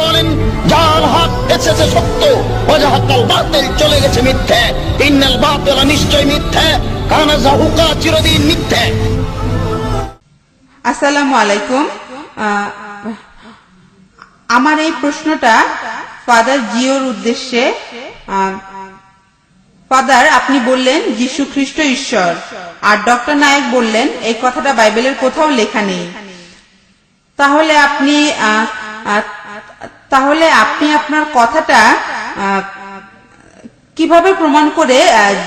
বলেন, যার হক এসেছে সত্য অজাহাকাল বাতিল চলে গেছে মিথ্যে। ইন্নাল বাতিল নিশ্চয় মিথ্যে, কানা জাহুকা চিরদিন মিথ্যে। আসসালামু আলাইকুম। আমার এই প্রশ্নটা ফাদার জিওর উদ্দেশ্যে ফাদার, আপনি বললেন যীশু খ্রিস্ট ঈশ্বর, আর ডক্টর নায়ক বললেন এই কথাটা বাইবেলের কোথাও লেখা নেই। তাহলে আপনি তাহলে আপনি আপনার কথাটা কীভাবে প্রমাণ করে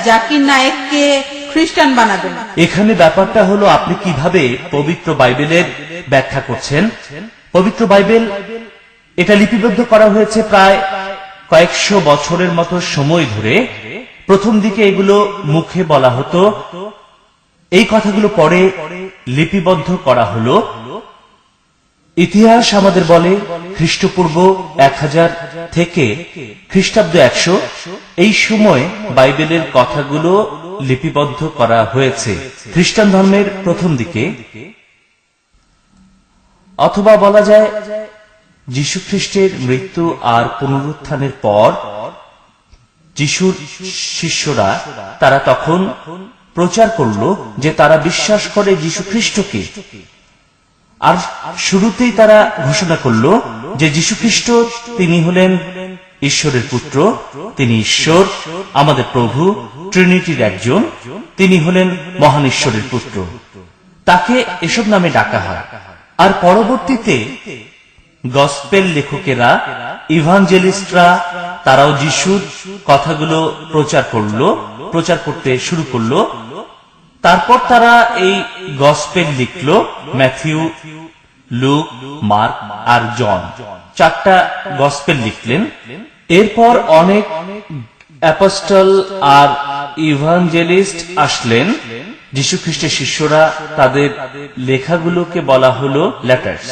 জাকির নায়েককে খ্রিস্টান বানাবেন? এখানে ব্যাপারটা হলো, আপনি কীভাবে পবিত্র বাইবেলের ব্যাখ্যা করছেন? পবিত্র বাইবেল, এটা লিপিবদ্ধ করা হয়েছে প্রায় কয়েকশো বছরের মতো সময় ধরে। প্রথম দিকে এগুলো মুখে বলা হতো। এই কথাগুলো পরে লিপিবদ্ধ করা হলো। ইতিহাস আমাদের বলে খ্রিস্টপূর্ব এক হাজার থেকে খ্রিস্টাব্দ একশো এই সময় বাইবেলের কথাগুলো লিপিবদ্ধ করা হয়েছে। খ্রিস্টান ধর্মের প্রথম দিকে। অথবা বলা যায়, যীশু খ্রিস্টের মৃত্যু আর পুনরুত্থানের পর যিশুর শিষ্যরা তারা তখন প্রচার করল যে তারা বিশ্বাস করে যীশু খ্রিস্টকে আর শুরুতেই তারা ঘোষণা করল যে যীশু খ্রিস্ট তিনি হলেন ঈশ্বরের পুত্র, তিনি ঈশ্বর, আমাদের প্রভু ট্রিনিটির একজন, তিনি হলেন মহান ঈশ্বরের পুত্র। তাকে এসব নামে ডাকা হয়। আর পরবর্তীতে গসপেল লেখকেরা, ইভাঞ্জেলিস্টরা, তারাও যিশুর কথাগুলো প্রচার করল, প্রচার করতে শুরু করল তারপর তারা এই গসপেল লিখলো ম্যাথিউ লুক মার্ক আর জন চারটা গসপেল লিখলেন। এরপর অনেক অ্যাপস্টল আর ইভাঞ্জেলিস্ট আসলেন। যীশু খ্রিস্টের শিষ্যরা তাদের লেখাগুলোকে বলা হলো লেটার্স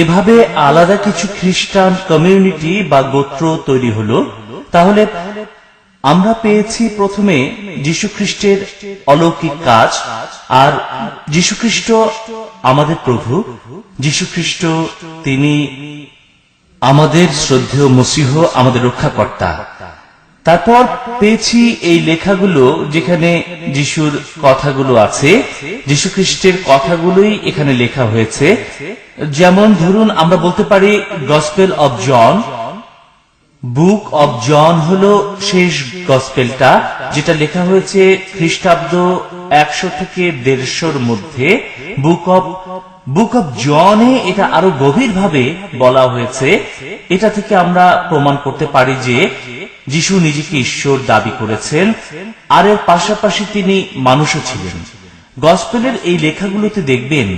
এভাবে আলাদা কিছু খ্রিস্টান কমিউনিটি বা গোত্র তৈরি হলো। তাহলে আমরা পেয়েছি প্রথমে যীশুখ্রিস্টের অলৌকিক কাজ, আর যীশুখ্রিস্ট আমাদের প্রভু। যীশুখ্রিস্ট তিনি আমাদের শ্রদ্ধেয় মসিহ, আমাদের রক্ষাকর্তা। তারপর পেয়েছি এই লেখাগুলো যেখানে যিশুর কথাগুলো আছে। যীশু খ্রিস্টের কথাগুলোই এখানে লেখা হয়েছে। যেমন ধরুন আমরা বলতে পারি gospel of John book of John হলো শেষ গসপেলটা যেটা লেখা হয়েছে খ্রিস্টাব্দ একশো থেকে দেড়শোর মধ্যে। বুক অব বুক অব জনে এটা আরও গভীরভাবে বলা হয়েছে। এটা থেকে আমরা প্রমাণ করতে পারি যে যিশু নিজেকে ঈশ্বর দাবি করেছেন, আর এর পাশাপাশি তিনি মানুষও ছিলেন। গসপেলের এই লেখাগুলোতে দেখবেন,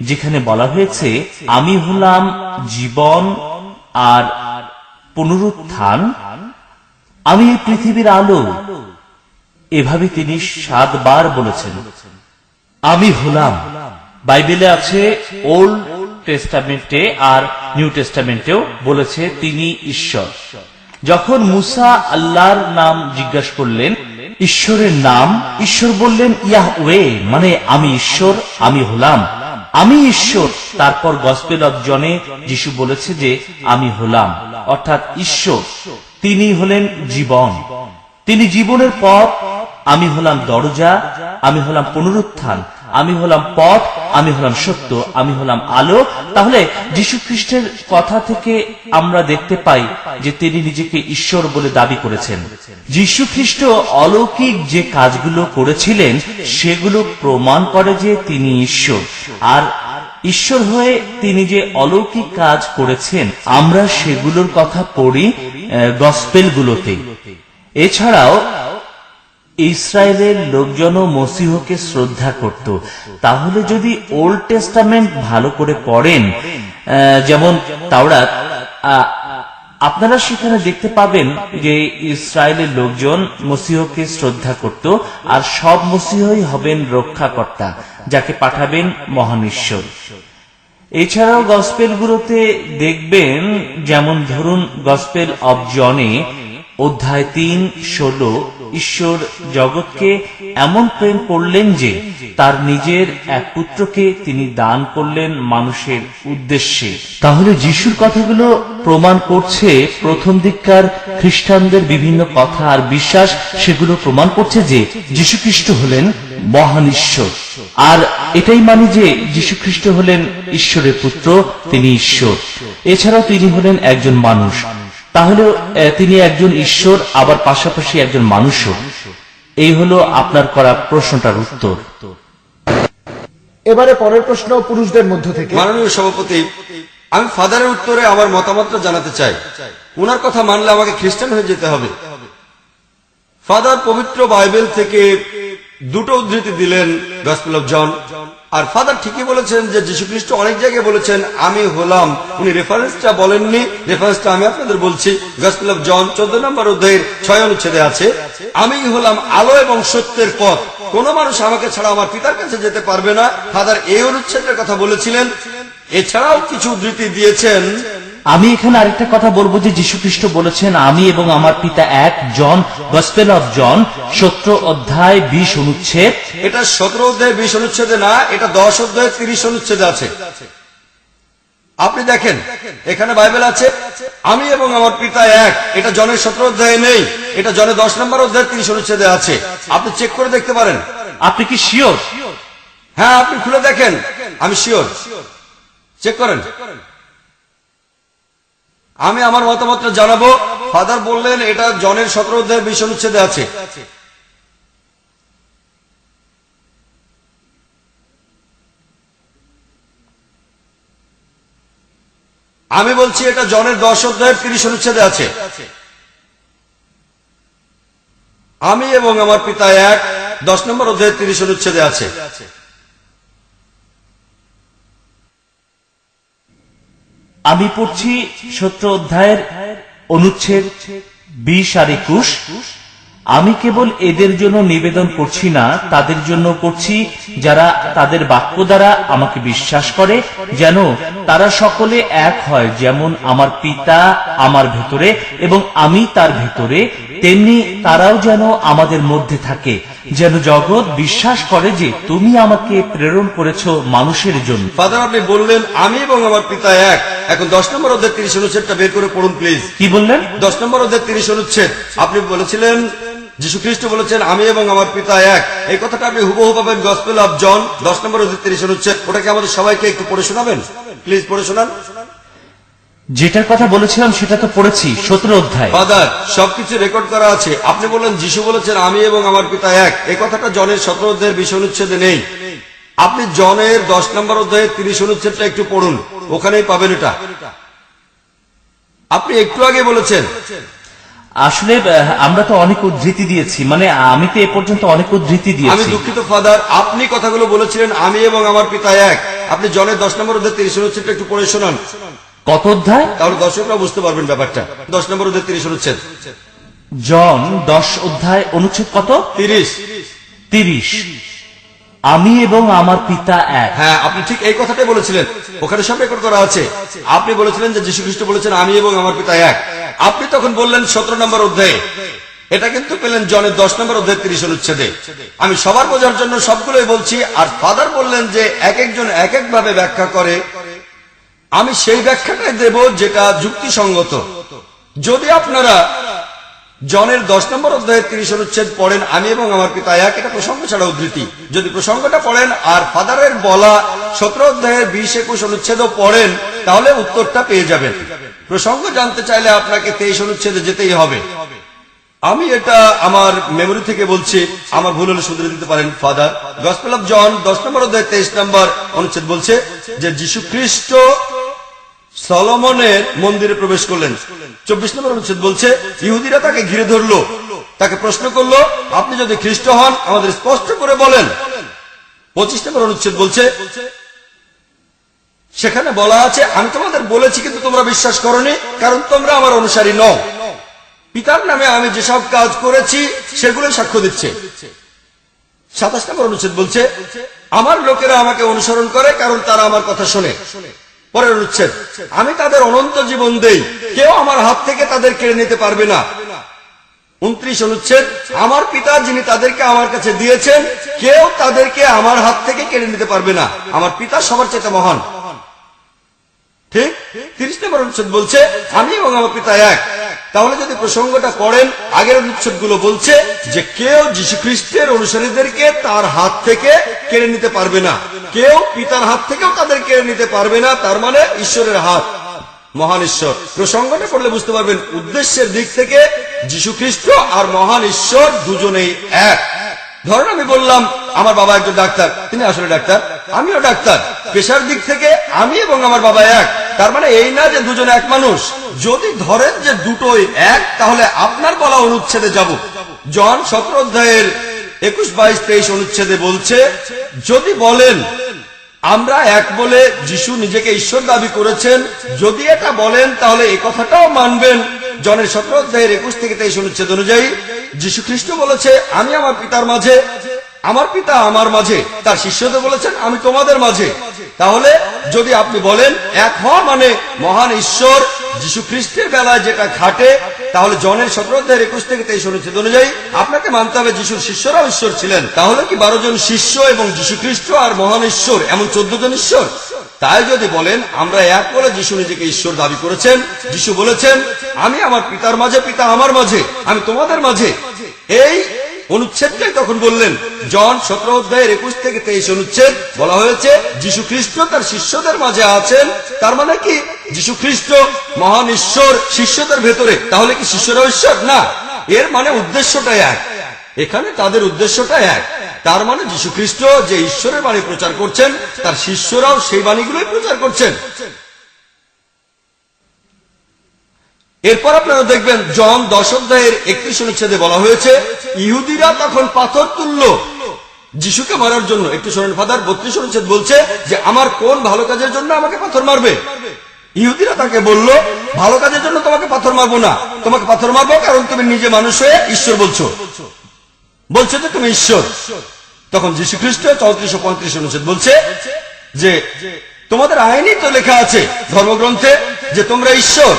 যেখানে বলা হয়েছে, আমি হলাম জীবন আর পুনরুত্থান? আমি এই পৃথিবীর আলো। এভাবে তিনি সাতবার বলেছেন। আমি হলাম। বাইবেলে আছে ওল্ড টেস্টামেন্টে আর নিউ টেস্টামেন্টেও বলেছে তিনি ঈশ্বর। যখন মুসা আল্লাহর নাম জিজ্ঞাসা করলেন, ঈশ্বরের নাম? ঈশ্বর বললেন ইয়াহ ওয়ে মানে আমি ঈশ্বর, আমি হলাম। আমি ঈশ্বর, তারপর গসপেল অব জনে যিশু বলেছে যে আমি হলাম। অর্থাৎ ঈশ্বর, তিনি হলেন জীবন। তিনি জীবনের পথ, আমি হলাম দরজা, আমি হলাম পুনরুত্থান। আমি হলাম পথ, আমি হলাম সত্য, আমি হলাম আলো। তাহলে যীশু খ্রিস্টের কথা থেকে আমরা দেখতে পাই যে তিনি নিজেকে ঈশ্বর বলে দাবি করেছেন। যীশু খ্রিস্ট অলৌকিক যে কাজগুলো করেছিলেন, সেগুলো প্রমাণ করে যে তিনি ঈশ্বর। আর ঈশ্বর হয়ে তিনি যে অলৌকিক কাজ করেছেন, আমরা সেগুলোর কথা পড়ি গসপেলগুলোতে। এছাড়াও ইসরায়েলের লোকজনও মসিহকে শ্রদ্ধা করত। তাহলে যদি ওল্ড টেস্টামেন্ট ভালো করে পড়েন যেমন তাওরাত আপনারা সেখানে দেখতে পাবেন যে ইসরায়েলের লোকজন মসিহকে শ্রদ্ধা করত আর সব মসিহই হবেন রক্ষাকর্তা, যাকে পাঠাবেন মহান ঈশ্বর। এছাড়াও গসপেলগুলোতে দেখবেন, যেমন ধরুন গসপেল অব জনে অধ্যায় তিন, ষোলো ঈশ্বর জগৎকে এমন প্রেম করলেন যে তার নিজের এক পুত্রকে তিনি দান করলেন মানুষের উদ্দেশ্যে। তাহলে যিশুর কথাগুলো প্রমাণ করছে প্রথম দিককার খ্রিস্টানদের বিভিন্ন কথা আর বিশ্বাস, সেগুলো প্রমাণ করছে যে যীশু খ্রিস্ট হলেন মহান ঈশ্বর। আর এটাই মানে যে যীশু খ্রিস্ট হলেন ঈশ্বরের পুত্র, তিনি ঈশ্বর। এছাড়াও তিনি হলেন একজন মানুষ। তাহলে তিনি একজন ঈশ্বর আবার পাশাপাশি একজন মানুষও। এই হলো আপনার করা প্রশ্নটার উত্তর। এবারে পরের প্রশ্ন পুরুষদের মধ্য থেকে। মাননীয় সভাপতি আমি ফাদারের উত্তরে আমার মতামতটা জানাতে চাই। ওনার কথা মানলে আমাকে খ্রিস্টান হয়ে যেতে হবে। ফাদার পবিত্র বাইবেল থেকে দুটো উদ্ধৃতি দিলেন গসপেল অফ জন। আর ফাদার ঠিকই বলেছেন যে যীশু খ্রিস্ট অনেক জায়গায় বলেছেন, আমি হলাম। উনি রেফারেন্সটা বলেননি। রেফারেন্সটা আমি আপনাদের বলছি। গসপেল অফ জন চোদ্দ নম্বর অধ্যায়ের ছয় অনুচ্ছেদে আছে, আমি হলাম আলো এবং সত্যের পথ। কোন মানুষ আমাকে ছাড়া আমার পিতার কাছে যেতে পারবে না। ফাদার এই অনুচ্ছেদের কথা বলেছিলেন। এছাড়াও কিছু উদ্ধৃতি দিয়েছেন আমি এখানে আরেকটা কথা বলব যে যীশু খ্রিস্ট বলেছেন আমি এবং আমার পিতা এক জন গসপেল অফ জন সত্র অধ্যায় বিশ অনুচ্ছেদ। এটা সতেরো অধ্যায় বিশ অনুচ্ছেদে না এটা দশ অধ্যায় তিরিশ অনুচ্ছেদে আছে। আপনি দেখেন এখানে বাইবেল আছে আমি এবং আমার পিতা এক। এটা জনের সতেরো অধ্যায়ে নেই এটা জনের দশ নম্বর অধ্যায় তিরিশ অনুচ্ছেদে আছে। আপনি চেক করে দেখতে পারেন। আপনি কি শিওর? হ্যাঁ আপনি খুলে দেখেন। আমি শিওর। চেক করেন। আমি আমার মতামতটা জানাব। ফাদার বললেন, এটা জনের সতেরো অধ্যায় বিশ অনুচ্ছেদে আছে। আমি বলছি, এটা জনের দশ অধ্যায়ের তিরিশ অনুচ্ছেদে আছে। আমি এবং আমার পিতা এক, দশ নম্বর অধ্যায়ের তিরিশ অনুচ্ছেদে আছে। আমি পড়ছি সত্র অধ্যায়ের অনুচ্ছেদ বিশ আর একুশ। আমি কেবল এদের জন্য নিবেদন করছি না, তাদের জন্য করছি যারা তাদের বাক্য দ্বারা আমাকে বিশ্বাস করে, যেন তারা সকলে এক হয়, যেমন আমার পিতা আমার ভেতরে এবং আমি তার ভেতরে, তেমনি তারাও যেন আমাদের মধ্যে থাকে। যেন জগৎ বিশ্বাস করে যে তুমি আমাকে প্রেরণ করেছ মানুষের জন্য। ফাদার আপনি বললেন আমি এবং আমার পিতা এক। এখন দশ নম্বর অধ্যায় তিরিশ অনুচ্ছেদটা বের করে পড়ুন প্লিজ কি বললেন? দশ নম্বর অধ্যায় তিরিশ অনুচ্ছেদ। আপনি বলেছিলেন যীশু খ্রিস্ট বলেছেন আমি এবং আমার পিতা এক। এই কথাটা আপনি হুবহু পাবেন গসপেল অফ জন দশ নম্বর অধ্যায় তিরিশ অনুচ্ছেদ। ওটাকে আমাদের সবাইকে একটু পড়ে শোনাবেন? প্লিজ পড়ে শোনান। যেটার কথা বলেছিলাম সেটা তো পড়েছি সতেরো অধ্যায়। ফাদার সবকিছু রেকর্ড করা আছে। আপনি বললেন যিশু বলেছেন আমি এবং আমার পিতা এক। এই কথাটা জনের সতেরো অধ্যায়ের বিশ অনুচ্ছেদে নেই। আপনি জনের দশ নম্বর অধ্যায়ের তিরিশ অনুচ্ছেদটা একটু পড়ুন। ওখানেই পাবেন এটা। আপনি একটু আগে বলেছেন। আসলে আমরা তো অনেক উদ্ধৃতি দিয়েছি। মানে আমি তো এ পর্যন্ত অনেক উদ্ধৃতি দিয়েছি। আমি দুঃখিত ফাদার। আপনি কথাগুলো বলেছিলেন আমি এবং আমার পিতা এক। আপনি জনের দশ নম্বর অধ্যায় তিরিশ অনুচ্ছেদটা একটু পড়ে শোনান। কত অধ্যায়? তাহলে দর্শকরা বুঝতে পারবেন ব্যাপারটা। দশ নম্বর অধ্যায় তিরিশ অনুচ্ছেদ। জন দশ অধ্যায় অনুচ্ছেদ কত? তিরিশ। তিরিশ। আমি এবং আমার পিতা এক। হ্যাঁ আপনি ঠিক এই কথাটাই বলেছিলেন। ওখানে সব রেকর্ড করা আছে। আপনি বলেছিলেন যে যীশু খ্রিস্ট বলেছেন আমি এবং আমার পিতা এক। আপনি তখন বললেন সতেরো নম্বর অধ্যায়ে। এটা কিন্তু পেলেন জনের দশ নম্বর অধ্যায় তিরিশ অনুচ্ছেদে। আমি সবার বোঝার জন্য সবগুলোই বলছি আর ফাদার বললেন যে এক একজন এক এক ভাবে ব্যাখ্যা করে আমি সেই ব্যাখ্যাটাই দেব যেটা যুক্তিসঙ্গত। যদি আপনারা জনের দশ নম্বর অধ্যায়ের তিরিশ অনুচ্ছেদ পড়েন, আমি এবং আমার পিতা এক, এটা প্রসঙ্গ ছাড়া উদ্ধৃতি। যদি প্রসঙ্গটা পড়েন আর ফাদারের বলা সতেরো অধ্যায়ের বিশ, একুশ অনুচ্ছেদও পড়েন, তাহলে উত্তরটা পেয়ে যাবেন। প্রসঙ্গ জানতে চাইলে আপনাকে তেইশ অনুচ্ছেদে যেতেই হবে। আমি এটা আমার মেমোরি থেকে বলছি, আমার ভুল হলে শুধরে দিতে পারেন ফাদার। গসপেল অফ জন দশ নম্বর অধ্যায় তেইশ নম্বর অনুচ্ছেদ বলছে যে যীশু খ্রিস্ট সলমনের মন্দিরে প্রবেশ করলেন। চব্বিশ নম্বর অনুচ্ছেদ বলছে, ইহুদিরা তাকে ঘিরে ধরলো, তাকে প্রশ্ন করল, আপনি যদি খ্রিস্ট হন, আমাদের স্পষ্ট করে বলেন। পঁচিশ নম্বর অনুচ্ছেদ বলছে, সেখানে বলা আছে, আমি তোমাদের বলেছি, কিন্তু তোমরা বিশ্বাস করনি, কারণ তোমরা আমার অনুসারী নও। পিতার নামে আমি যেসব কাজ করেছি সেগুলো সাক্ষ্য দিচ্ছে। সাতাশ নম্বর অনুচ্ছেদ বলছে, আমার লোকেরা আমাকে অনুসরণ করে, কারণ তারা আমার কথা শোনে। পরের উচ্ছেদ আমি তাদের অনন্ত জীবন দেই, কেউ আমার হাত থেকে তাদের কেড়ে নিতে পারবে না। উনত্রিশ অনুচ্ছেদ আমার পিতা যিনি তাদেরকে আমার কাছে দিয়েছেন, কেউ তাদেরকে আমার হাত থেকে কেড়ে নিতে পারবে না। আমার পিতা সবার চেয়ে মহান। ঠিক? তিরিশ নম্বর অনুচ্ছেদ বলছে, আমি এবং আমার পিতা এক। তাহলে যদি প্রসঙ্গটা পড়েন, আগের অনুচ্ছেদগুলো বলছে যে কেউ যীশু খ্রিস্টের অনুসারীদেরকে তার হাত থেকে কেড়ে নিতে পারবে না। কেউ পিতার হাত থেকেও তাদের কেড়ে নিতে পারবে না, তার মানে ঈশ্বরের হাত। মহান ঈশ্বর। প্রসঙ্গটা পড়লে বুঝতে পারবেন, উদ্দেশ্যের দিক থেকে যীশু খ্রিস্ট আর মহান ঈশ্বর দুজনেই এক। ধরেন আমি বললাম, আমার বাবা একজন ডাক্তার, তিনি আসলে ডাক্তার, আমিও ডাক্তার। পেশার দিক থেকে আমি এবং আমার বাবা এক। তার মানে এই না যে দুজন এক মানুষ। যদি ধরেন যে দুটোই এক, তাহলে আপনার বলা অনুচ্ছেদে যাব। জন সতেরো অধ্যায়ের একুশ, বাইশ, তেইশ অনুচ্ছেদে বলছে, যদি বলেন, আমরা এক বলে যিশু নিজেকে ঈশ্বর দাবি করেছেন, যদি এটা বলেন, তাহলে এই কথাটাও মানবেন। জনের সতেরো অধ্যায়ের একুশ থেকে তেইশ অনুচ্ছেদ অনুযায়ী, যিশু খ্রিস্ট বলেছে, আমি আমার পিতার মাঝে আমার পিতা আমার মাঝে, তার শিষ্যদের বলেছেন, আমি তোমাদের মাঝে। তাহলে যদি আপনি বলেন, এক হওয়া মানে মহান ঈশ্বর যিশু খ্রিস্টের বেলায় যেটা খাটে তাহলে জনের সতেরো একুশ থেকে তেইশ অনুচ্ছেদ অনুযায়ী আপনাকে মানতে হবে যিশুর শিষ্যরাও ঈশ্বর ছিলেন। তাহলে কি বারো জন শিষ্য এবং যিশু খ্রিস্ট আর মহান ঈশ্বর, এমন চোদ্দ জন ঈশ্বর? তাই যদি বলেন, আমরা এক বলে যিশু নিজেকে ঈশ্বর দাবি করেছেন, যিশু বলেছেন, আমি আমার পিতার মাঝে, পিতা আমার মাঝে, আমি তোমাদের মাঝে। এই অনুচ্ছেদটাই তখন বললেন, জন সতেরো অধ্যায়ের একুশ থেকে তেইশ অনুচ্ছেদ বলা হয়েছে যিশু খ্রিস্ট তার শিষ্যদের মাঝে আছেন। তার মানে কি? যিশু খ্রিস্ট মহান ঈশ্বর শিষ্যদের ভেতরে। তাহলে কি শিষ্যরা ঈশ্বর? না। এর মানে উদ্দেশ্যটাই এক। এখানে তাদের উদ্দেশ্যটা এক। তার মানে যীশু খ্রিস্ট যে ঈশ্বরের বাণী প্রচার করছেন, তার শিষ্যরাও সেই বাণীগুলোই প্রচার করছেন। এরপর আপনারা দেখবেন জন দশ অধ্যায়ের একত্রিশ অনুচ্ছেদে বলা হয়েছে, ইহুদিরা তখন পাথর তুলল। যিশুকে মারার জন্য, একটু শোনেন ফাদার বত্রিশ অনুচ্ছেদ বলছে যে, আমার কোন ভালো কাজের জন্য আমাকে পাথর মারবে? ইহুদিরা তাকে বলল, ভালো কাজের জন্য তোমাকে পাথর মারবো না। তোমাকে পাথর মারবো কারণ তুমি নিজে মানুষ হয়ে ঈশ্বর বলছো। বলছে যে, তুমি ঈশ্বর। তখন যীশু খ্রিস্ট চৌত্রিশ পঁয়ত্রিশ অনুচ্ছেদ বলছে যে, তোমাদের আইনই তো লেখা আছে ধর্মগ্রন্থে যে তোমরা ঈশ্বর।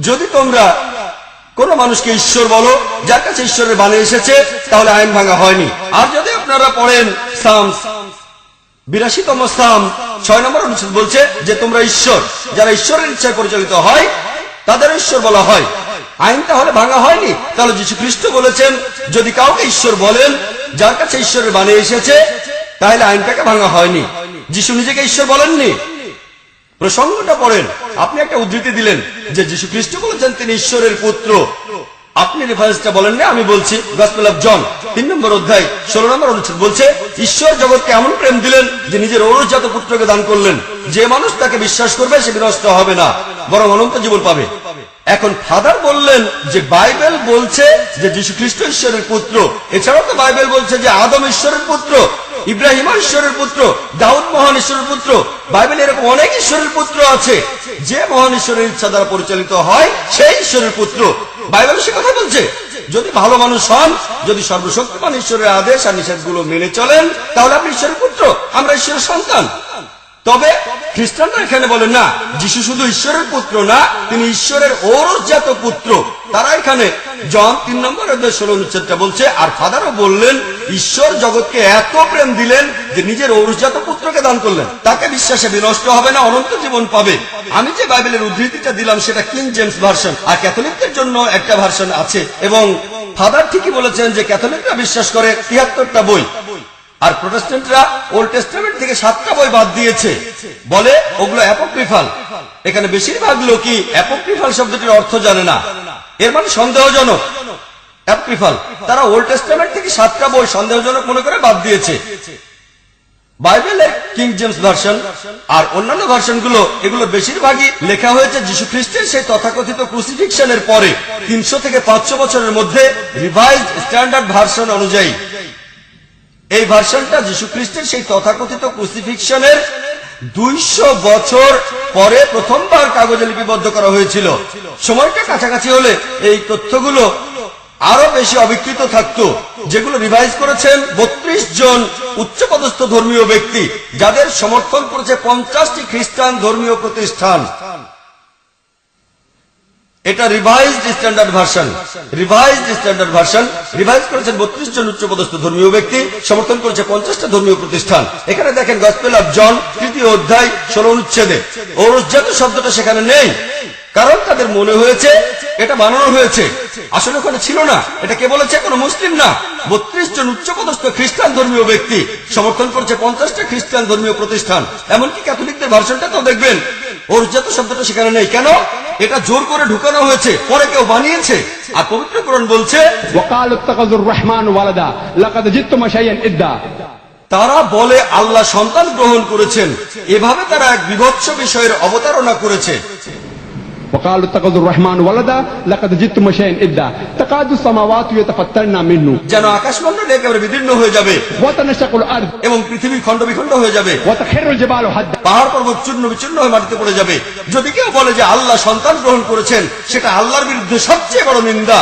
যদি তোমরা কোন মানুষকে ঈশ্বর বলো, যার কাছে ঈশ্বরের বাণী এসেছে, তাহলে আইন ভাঙা হয়নি। আর যদি আপনারা পড়েন সামস বিরাশিতম স্থান ছয় নম্বর অনুচ্ছেদ বলছে যে তোমরা ঈশ্বর, যারা ঈশ্বরের ইচ্ছায় পরিচালিত হয়, তাদের ঈশ্বর বলা হয়। আইন তাহলে ভাঙা হয়নি। তাহলে যীশু খ্রিস্ট বলেছেন, যদি কাউকে ঈশ্বর বলেন, যার কাছে ঈশ্বরের বাণী এসেছে, তাহলে আইনটাকে ভাঙা হয়নি। যিশু নিজেকে ঈশ্বর বলেননি। প্রসঙ্গটা পড়েন। আপনি একটা উদ্ধৃতি দিলেন যে যীশু খ্রিস্ট বলেছেন, তিনি ঈশ্বরের পুত্র। আপনি রেফারেন্সটা বলেন না, আমি বলছি গসপেল অফ জন তিন নম্বর অধ্যায়, ষোলো নম্বর অনুচ্ছেদ বলছে, ঈশ্বর জগৎকে এমন প্রেম দিলেন যে নিজের ঔরজাত পুত্রকে দান করলেন। যে মানুষ তাকে বিশ্বাস করবে, সে বিনষ্ট হবে না, বরং অনন্ত জীবন পাবে। এখন ফাদার বললেন যে বাইবেল বলছে যে যীশু খ্রিস্ট ঈশ্বরের পুত্র। এছাড়াও তো বাইবেল বলছে যে আদম ঈশ্বরের পুত্র। ইব্রাহিম ঈশ্বরের পুত্র, দাউদ মহান ঈশ্বরের পুত্র, বাইবেল এরকম অনেক ঈশ্বরের পুত্র আছে। যে মহান ঈশ্বরের ইচ্ছা দ্বারা পরিচালিত হয়, সেই ঈশ্বরের পুত্র। বাইবেল সে কথা বলছে, যদি ভালো মানুষ হন, যদি সর্বশক্তিমান ঈশ্বরের আদেশ আর নিষেধগুলো মেনে চলেন, তাহলে আপনি ঈশ্বরের পুত্র, আমরা ঈশ্বরের সন্তান। তবে খ্রিস্টানরা এখানে বলেন না, যিশু শুধু ঈশ্বরের পুত্র না, তিনি ঈশ্বরের ঔরজাত পুত্র। তারা এখানে জন তিন নম্বর ষোলো অনুচ্ছেদটা বলছে, আর ফাদারও বললেন, ঈশ্বর জগৎকে এত প্রেম দিলেন যে নিজের ঔরজাত পুত্রকে দান করলেন। তাকে বিশ্বাসে বিনষ্ট হবে না, অনন্ত জীবন পাবে। আমি যে বাইবেলের উদ্ধৃতিটা দিলাম সেটা কিং জেমস ভার্সন, আর ক্যাথলিকদের জন্য একটা ভার্সন আছে। এবং ফাদার ঠিকই বলেছেন যে ক্যাথলিকরা বিশ্বাস করে তিয়াত্তরটা বই। আর প্রোটেস্ট্যান্টরা ওল্ড টেস্টামেন্ট থেকে সাতটা বই বাদ দিয়েছে। বলে ওগুলো অ্যাপোক্রিফাল এখানে বেশিরভাগ লোকই অ্যাপোক্রিফাল শব্দটির অর্থ জানে না। এর মানে সন্দেহজনক। অ্যাপোক্রিফাল তারা ওল্ড টেস্টামেন্ট থেকে সাতটা বই সন্দেহজনক মনে করে বাদ দিয়েছে। বাইবেলের কিং জেমস ভার্সন আর অন্যান্য ভার্সনগুলো এগুলো বেশিরভাগই লেখা হয়েছে যীশু খ্রিস্টের সেই তথাকথিত ক্রুসিফিকশনের পরে। তিনশো থেকে পাঁচশো বছরের মধ্যে রিভাইজড স্ট্যান্ডার্ড ভার্সন অনুযায়ী। এই ভার্সনটা যীশু খ্রিস্টের সেই তথাকথিত ক্রুসিফিকশনের দুইশো বছর পরে প্রথমবার কাগজে লিপিবদ্ধ করা হয়েছিল। সময়টা কাছাকাছি হলে এই তথ্যগুলো আরও বেশি অবিকৃত থাকতো, যেগুলো রিভাইজ করেছেন বত্রিশ জন উচ্চপদস্থ ধর্মীয় ব্যক্তি, যাদের সমর্থন করেছে পঞ্চাশটি খ্রিস্টান ধর্মীয় প্রতিষ্ঠান। এটা revised standard version revised standard version revise করেছেন বত্রিশ জন উচ্চপদস্থ ধর্মীয় ব্যক্তি, সমর্থন করেছে পঞ্চাশটা ধর্মীয় প্রতিষ্ঠান। এখানে দেখেন গসপেল অফ জন তৃতীয় অধ্যায়, ষোলো অনুচ্ছেদে। ঔরজাত শব্দটা সেখানে নেই, কারণ তাদের মনে হয়েছে এটা বানানো হয়েছে। আসলে ওখানে ছিল না, এটা কে বলেছে? কোনো মুসলিম না। বত্রিশ জন উচ্চপদস্থ খ্রিস্টান ধর্মীয় ব্যক্তি, সমর্থন করছে পঞ্চাশটা খ্রিস্টান ধর্মীয় প্রতিষ্ঠান। এমনকি ক্যাথলিকদের ভার্সনটা তো দেখবেন ঔরজাত শব্দটা সেখানে নেই। কেন? এটা জোর করে ঢুকানো হয়েছে পরে কেউ বানিয়েছে। আর পবিত্র কোরআন বলছে রহমান ওয়ালাদা তারা বলে আল্লাহ সন্তান গ্রহণ করেছেন। এভাবে তারা এক বিভৎস বিষয়ের অবতারণা করেছে। وقالوا اتخذوا الرحمن ولدا لقد جئتم شيئا إدا تكاد السماوات يتفطرن منه যেন আকাশমণ্ডল একেবারে বিদীর্ণ হয়ে যাবে وتنشق الأرض এবং পৃথিবী খণ্ড বিখণ্ড হয়ে যাবে وتخر الجبال هدا পাহাড় পর্বত চূর্ণ বিচূর্ণ হয়ে মাটিতে পড়ে যাবে যদি কেউ বলে যে আল্লাহ সন্তান গ্রহণ করেছেন সেটা আল্লাহর বিরুদ্ধে সবচেয়ে বড় নিন্দা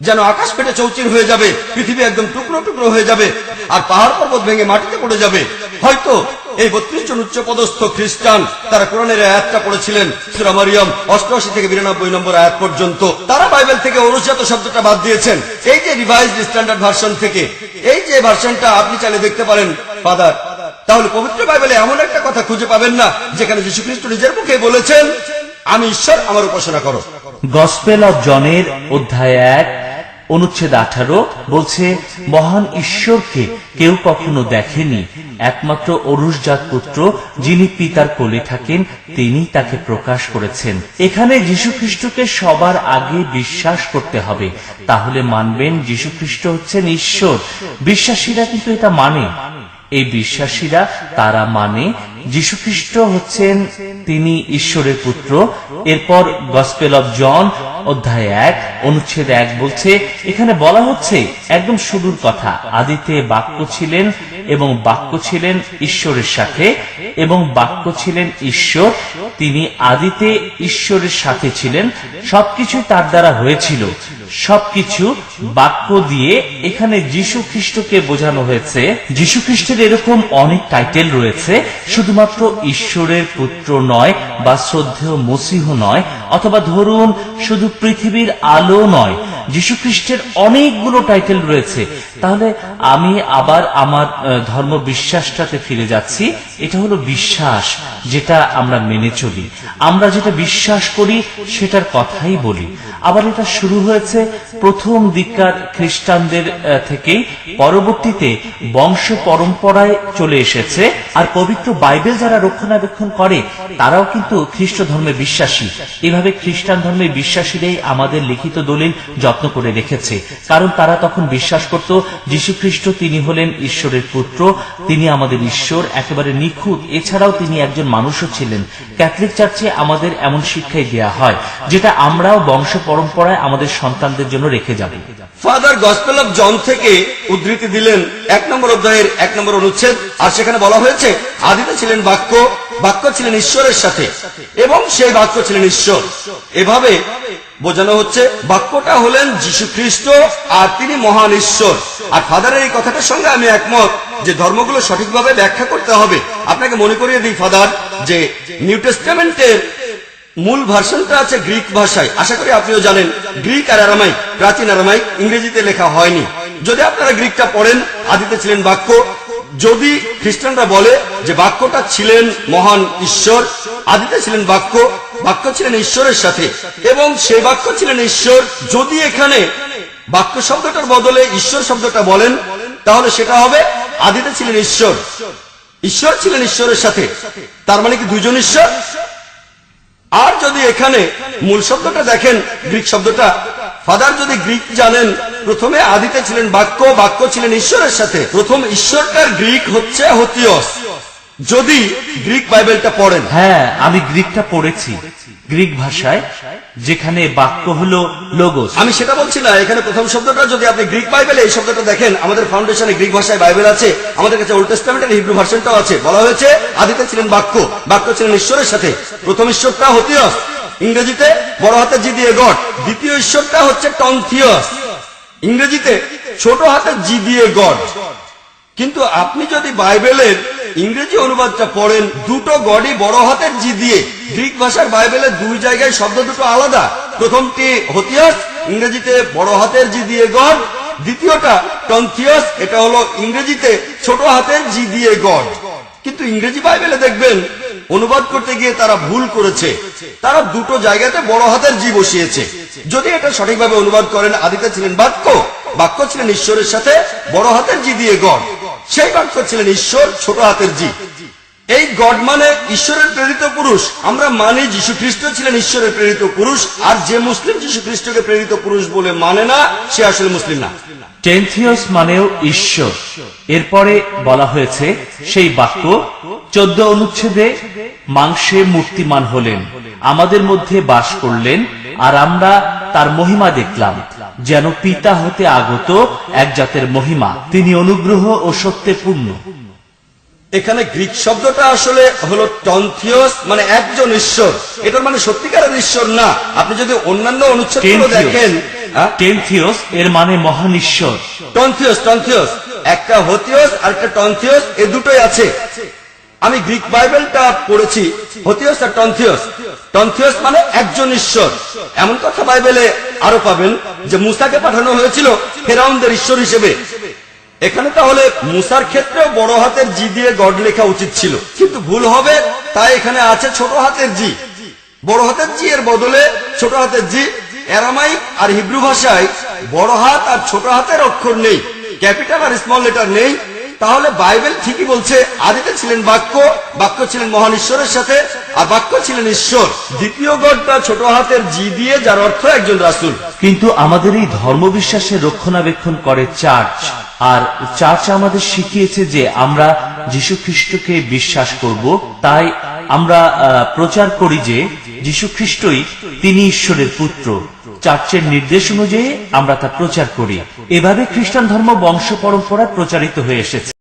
যেন আকাশ ফেটে চৌচির হয়ে যাবে পৃথিবী একদম টুকরো টুকরো হয়ে যাবে আর পাহাড় পর্বত ভেঙে মাটিতে পড়ে যাবে হয়তো এই বত্রিশ জন উচ্চ পদস্থ খ্রিস্টান তারা কোরআনের আয়াতটা পড়েছিলেন, সুরা মারিয়াম অষ্টআশি থেকে বিরানব্বই নম্বর আয়াত পর্যন্ত। তারা বাইবেল থেকে অনুজাত শব্দটা বাদ দিয়েছেন। এই যে রিভাইজড স্ট্যান্ডার্ড ভার্সন থেকে, এই যে ভার্সনটা আপনি চাইলে দেখতে পারেন ফাদার তাহলে পবিত্র বাইবেলে এমন একটা কথা খুঁজে পাবেন না, যেখানে যীশু খ্রিস্ট নিজের মুখে বলেছেন, আমি ঈশ্বর, আমার উপাসনা করো। গসপেল অফ জনের অধ্যায় এক অনুচ্ছেদ আঠারো বলছে, মহান ঈশ্বরকে কেউ কখনো দেখেনি। একমাত্র অরুষজাত পুত্র যিনি পিতার কোলে থাকেন তিনি তাকে প্রকাশ করেছেন। এখানে যীশু খ্রিস্টকে সবার আগে বিশ্বাস করতে হবে। তাহলে মানবেন যীশু খ্রিস্ট হচ্ছেন ঈশ্বর। বিশ্বাসীরা কিন্তু এটা মানে। এই বিশ্বাসীরা তারা মানে যীশুখ্রিস্ট হচ্ছেন তিনি ঈশ্বরের পুত্র। এরপর গসপেল অফ জন অধ্যায় এক, অনুচ্ছেদ এক বলছে, এখানে বলা হচ্ছে, একদম শুরুর কথা, আদিতে বাক্য ছিলেন এবং বাক্য ছিলেন ঈশ্বরের সাথে, এবং বাক্য ছিলেন ঈশ্বর, তিনি আদিতে ঈশ্বরের সাথে ছিলেন, সবকিছু তার দ্বারা হয়েছিল, সবকিছু বাক্য দিয়ে এখানে যীশু খ্রিস্টকে বোঝানো হয়েছে, যীশু খ্রিস্টের এরকম অনেক টাইটেল রয়েছে, শুধুমাত্র ঈশ্বরের পুত্র নয় বা শ্রদ্ধেয় মসিহ নয়, অথবা ধরুন, শুধু পৃথিবীর আলো নয় যীশু খ্রিস্টের অনেকগুলো টাইটেল রয়েছে। তাহলে আমি আবার আমার ধর্ম বিশ্বাসটাতে ফিরে যাচ্ছি। এটা হলো বিশ্বাস, যেটা আমরা মেনে চলি। আমরা যেটা বিশ্বাস করি, সেটার কথাই বলি। আবার এটা শুরু হয়েছে প্রথম দিককার খ্রিস্টানদের থেকেই। পরবর্তীতে বংশ পরম্পরায় চলে এসেছে। আর পবিত্র বাইবেল যারা রক্ষণাবেক্ষণ করে, তারাও কিন্তু খ্রিস্ট ধর্মে বিশ্বাসী। এভাবে খ্রিস্টান ধর্মে বিশ্বাসীরাই আমাদের লিখিত দলিল যত্ন করে রেখেছে, কারণ তারা তখন বিশ্বাস করত যীশু খ্রিস্ট তিনি হলেন ঈশ্বরের পুত্র, তিনি আমাদের ঈশ্বর, একেবারে নিখুঁত। এছাড়াও তিনি একজন মানুষও ছিলেন। ক্যাথলিক চার্চে আমাদের এমন শিক্ষাই দেয়া হয়, যেটা আমরাও বংশ পরম্পরায় আমাদের সন্তানদের জন্য রেখে যাব। ফাদার গসপেল অফ জন থেকে উদ্ধৃতি দিলেন এক নম্বর অধ্যায়ের এক নম্বর অনুচ্ছেদ, আর সেখানে বলা হয়েছে, আদিতে ছিলেন বাক্য বাক্য ছিলেন ঈশ্বরের সাথে, এবং সেই বাক্য ছিলেন ঈশ্বর। এভাবে বোঝানো হচ্ছে, বাক্যটা হলেন যীশু খ্রিস্ট আর তিনি মহান ঈশ্বর। আর ফাদারের এই কথাটার সঙ্গে আমি একমত যে ধর্মগুলো সঠিকভাবে ব্যাখ্যা করতে হবে। আপনাকে মনে করিয়ে দিই, ফাদার, যে নিউ টেস্টামেন্টের মূল ভার্সনটা আছে গ্রিক ভাষায়। আশা করি আপনিও জানেন, গ্রিক আর আরামাইক প্রাচীন আরামাইক ইংরেজিতে লেখা হয়নি। যদি আপনারা গ্রিকটা পড়েন, আদিতে ছিলেন বাক্য, যদি খ্রিস্টানরা বলে যে বাক্যটা ছিলেন মহান ঈশ্বর, আদিতে ছিলেন বাক্য বাক্য ছিলেন ঈশ্বরের সাথে। এবং সেই বাক্য ছিলেন ঈশ্বর। যদি এখানে বাক্য শব্দটার বদলে ঈশ্বর শব্দটা বলেন, তাহলে সেটা হবে আদিতে ছিলেন ঈশ্বর। ঈশ্বর ছিলেন ঈশ্বরের সাথে। তার মানে কি দুইজন ঈশ্বর? আর যদি এখানে মূল শব্দটা দেখেন, গ্রিক শব্দটা, ফাদার যদি গ্রিক জানেন, প্রথমে আদিতে ছিলেন বাক্য বাক্য ছিলেন ঈশ্বরের সাথে। প্রথম ঈশ্বরটার গ্রিক হচ্ছে হতিয়স। যদি গ্রিক বাইবেলটা পড়েন। হ্যাঁ আমি গ্রিকটা পড়েছি। গ্রিক ভাষায় যেখানে বাক্য হলো লোগোস আমি সেটা বলছি না এখানে প্রথম শব্দটা যদি আপনি গ্রিক বাইবেলে এই শব্দটা দেখেন আমাদের ফাউন্ডেশনে গ্রিক ভাষায় বাইবেল আছে আমাদের কাছে ওল্ড টেস্টামেন্টের হিব্রু ভার্সনটাও আছে। বলা হয়েছে আদিতে ছিলেন বাক্য বাক্য ছিলেন ঈশ্বরের সাথে। প্রথম ঈশ্বরটা হতিয়স ইংরেজিতে বড় হাতে জি দিয়ে গড। দ্বিতীয় ঈশ্বরটা হচ্ছে টনথিয়স ইংরেজিতে ছোট হাতে জি দিয়ে গড। কিন্তু আপনি যদি বাইবেলের ইংরেজি অনুবাদটা পড়েন, দুটো গডই বড় হাতের জি দিয়ে, গ্রিক ভাষার বাইবেলের দুই জায়গায় শব্দ দুটো আলাদা। প্রথমটি হতিয়াস, ইংরেজিতে বড় হাতের জি দিয়ে গড। দ্বিতীয়টা টন্থিয়াস, এটা হলো ইংরেজিতে ছোট হাতের জি দিয়ে গড। কিন্তু ইংরেজি বাইবেলে দেখবেন, অনুবাদ করতে গিয়ে তারা ভুল করেছে। তারা দুটো জায়গাতে বড় হাতের জি বসিয়েছে। যদি এটা সঠিকভাবে অনুবাদ করেন, আদিতে ছিলেন বাক্য বাক্য ছিলেন ঈশ্বরের সাথে, বড় হাতের জি দিয়ে গড। সেই বাক্য ছিলেন ঈশ্বর ছোট হাতের জি। এই গড মানে ঈশ্বরের প্রেরিত পুরুষ, আমরা মানি যীশু খ্রিস্ট ছিলেন ঈশ্বরের প্রেরিত পুরুষ, আর যে মুসলিম যীশু খ্রিস্টকে প্রেরিত পুরুষ বলে মানে না, সে আসলে মুসলিম না। টেন্থিয়স মানেও ঈশ্বর। এরপরে বলা হয়েছে, সেই বাক্য, চোদ্দ অনুচ্ছেদে মাংসে মূর্তিমান হলেন, আমাদের মধ্যে বাস করলেন, আর আমরা তার মহিমা দেখলাম। যেন পিতা হতে আগত এক জাতের মহিমা। তিনি অনুগ্রহ ও সত্যে পূর্ণ। এখানে গ্রিক শব্দটা আসলে হলো টন্থিয়স মানে একজন ঈশ্বর। এটার মানে সত্যিকারের ঈশ্বর না। আপনি যদি অন্যান্য অনুচ্ছেদগুলো দেখেন হ্যাঁ? টেন্থিয়স এর মানে মহান ঈশ্বর। টন্থিয়স টন্থিয়স। একটা হতিয়স আর একটা টন্থিয়স এ দুটোই আছে। আমি গ্রিক বাইবেলটা পড়েছি হতিয়স আর টন্থিয়স টন্থিয়স মানে একজন ঈশ্বর। এমন কথা বাইবেলে আরও পাবেন যে মুসাকে পাঠানো হয়েছিল ফেরাউনদের ঈশ্বর হিসেবে। এখানে তাহলে মুসার ক্ষেত্রেও বড় হাতের জি দিয়ে গড লেখা উচিত ছিল। কিন্তু ভুল হবে, তাই এখানে আছে ছোট হাতের জি। বড় হাতের জি এর বদলে ছোট হাতের জি অ্যারামাইক আর হিব্রু ভাষায় বড় হাত আর ছোট হাতের অক্ষর নেই। ক্যাপিটাল আর স্মল লেটার নেই। তাহলে বাইবেল ঠিকই বলছে, আদিতে ছিলেন বাক্য বাক্য ছিলেন মহান ঈশ্বরের সাথে, আর বাক্য ছিলেন ঈশ্বর। দ্বিতীয় গডটা ছোট হাতের জি দিয়ে, যার অর্থ একজন রাসুল। কিন্তু আমাদের এই ধর্মবিশ্বাসের রক্ষণাবেক্ষণ করে চার্চ, আর চার্চ আমাদের শিখিয়েছে যে আমরা যীশু খ্রিস্টকে বিশ্বাস করব, তাই আমরা প্রচার করি যে যীশু খ্রিস্টই তিনি ঈশ্বরের পুত্র। চার্চের নির্দেশ অনুযায়ী আমরা তা প্রচার করি। এভাবে খ্রিস্টান ধর্ম বংশ পরম্পরায় প্রচারিত হয়ে এসেছে।